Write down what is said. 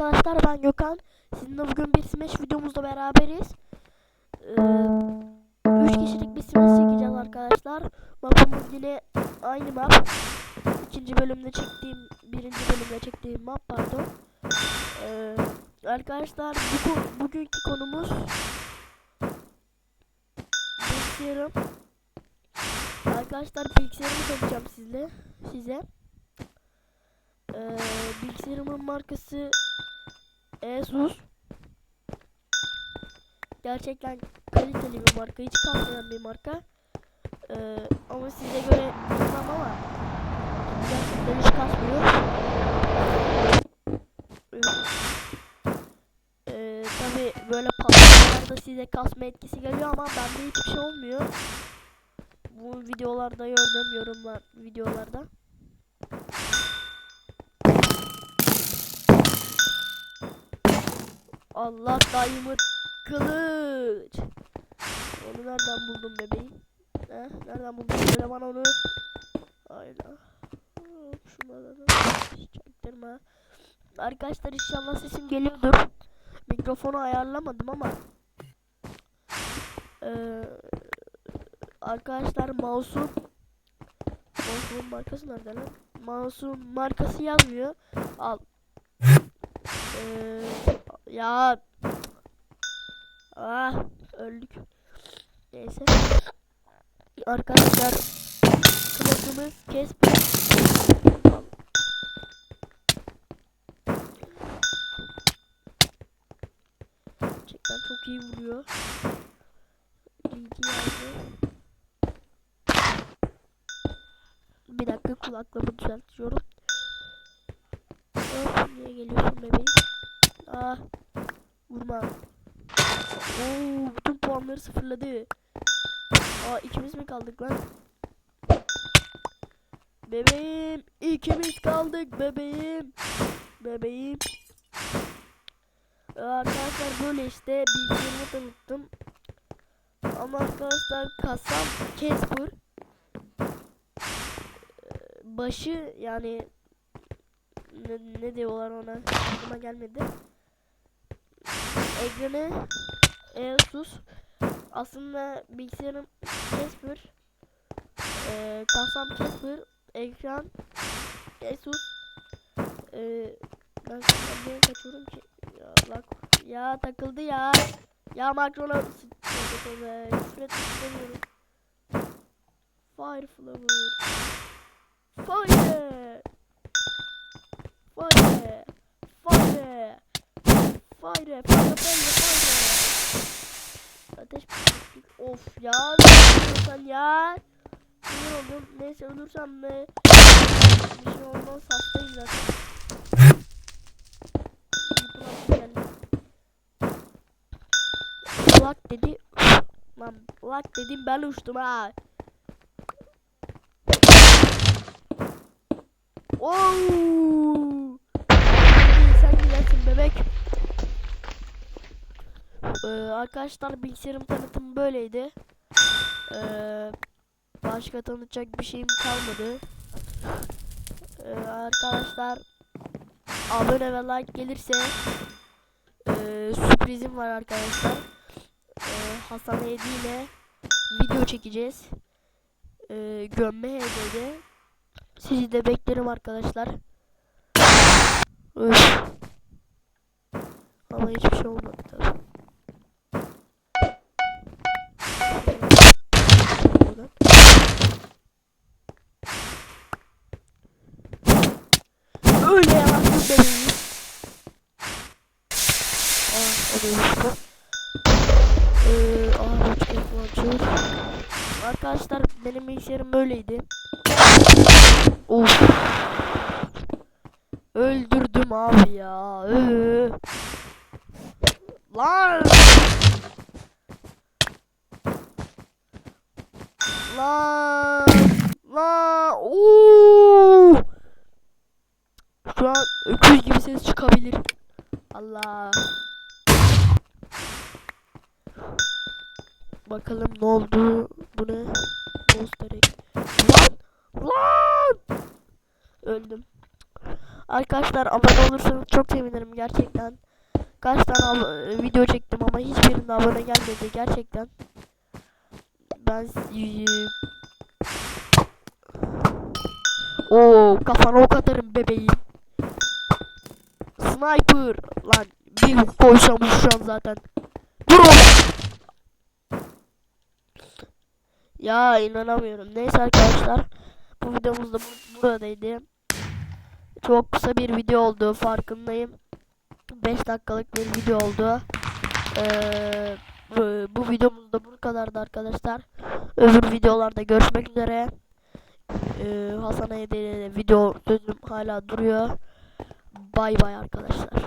arkadaşlar ben Gökhan. Sizinle bugün bir Smash videomuzda beraberiz. Ee, 3 kişilik bir Smash çekeceğiz arkadaşlar. Mapımız yine aynı map. İkinci bölümde çektiğim, birinci bölümde çektiğim map pardon. Ee, arkadaşlar bu, bugünkü konumuz bilgisayarım. Arkadaşlar bilgisayarımı tanıtacağım sizle, size. Ee, bilgisayarımın markası Asus. Gerçekten kaliteli bir marka, hiç kalmayan bir marka. Ee, ama size göre bilmem ama gerçekten hiç kasmıyor. Ee, tabi böyle patlamalarda size kasma etkisi geliyor ama bende hiçbir şey olmuyor. Bu videolarda gördüm yorumlar videolarda. Allah dayımı kılıç. Onu nereden buldun bebeğim? He? Nereden buldun? Söyle bana onu. Aynen. Şunları da. Arkadaşlar inşallah sesim geliyordur. Mikrofonu ayarlamadım ama. Ee, arkadaşlar mouse'un Mouse'un markası nerede lan? Mouse'un markası yazmıyor. Al. Ee, ya. Ah öldük. Neyse. Arkadaşlar kılıcımız. Al. Gerçekten çok iyi vuruyor. Bilgi yazdı. Bir dakika kulaklığımı düzeltiyorum. Niye geliyorsun bebeğim? Ah. Vurma. Oo, bütün puanları sıfırladı. Aa ikimiz mi kaldık lan? Bebeğim, ikimiz kaldık bebeğim. Bebeğim. Ee, Arkadaşlar böyle işte bilgilerimi tanıttım. Ama arkadaşlar kasam Casper. Ee, Başı yani ne, ne diyorlar ona aklıma gelmedi. Ekranı Asus. Aslında bilgisayarım Casper. Ee, kasam Casper. Ekran Asus. Ee, ben şimdi nereye kaçıyorum ki? Ya bak ya takıldı ya. Ya makrona etmek istemiyorum. Fire flower. Fire. Fire. Fire. Fire. Fire. Fire. Ateş püskürtük. Of ya. Yapıyorsun ya? Sinir oldum. Neyse ölürsem de bir şey olmaz. Hastayım zaten. Lak dedi. Lan lak dedim ben uçtum ha. Oo! Ee, arkadaşlar bilgisayarım tanıtım böyleydi. Ee, başka tanıtacak bir şeyim kalmadı. Ee, arkadaşlar abone ve like gelirse ee, sürprizim var arkadaşlar. Ee, Hasan Hedi ile video çekeceğiz. Ee, gömme HD'de. Sizi de beklerim arkadaşlar. Öf. Ama hiçbir şey olmadı tabii. O da yoktu. Ee, aa, launcher. Arkadaşlar benim bilgisayarım böyleydi. Of. Öldürdüm abi ya. Ee. Lan. Lan. Lan. Oo. Şu an öküz gibi ses çıkabilir. Allah. Bakalım ne oldu? Bu ne? Monster. Lan! Lan! Öldüm. Arkadaşlar abone olursanız çok sevinirim gerçekten. Kaç tane video çektim ama hiçbirinde abone gelmedi gerçekten. Ben Oo kafana ok atarım bebeğim. Sniper lan bir koysam an zaten. Dur oğlum. Ya inanamıyorum. Neyse arkadaşlar. Bu videomuz da bu- buradaydı. Çok kısa bir video oldu farkındayım. 5 dakikalık bir video oldu. Ee, bu, bu videomuz da bu kadardı arkadaşlar. Öbür videolarda görüşmek üzere. Ee, Hasan Ede'yle video sözüm hala duruyor. Bay bay arkadaşlar.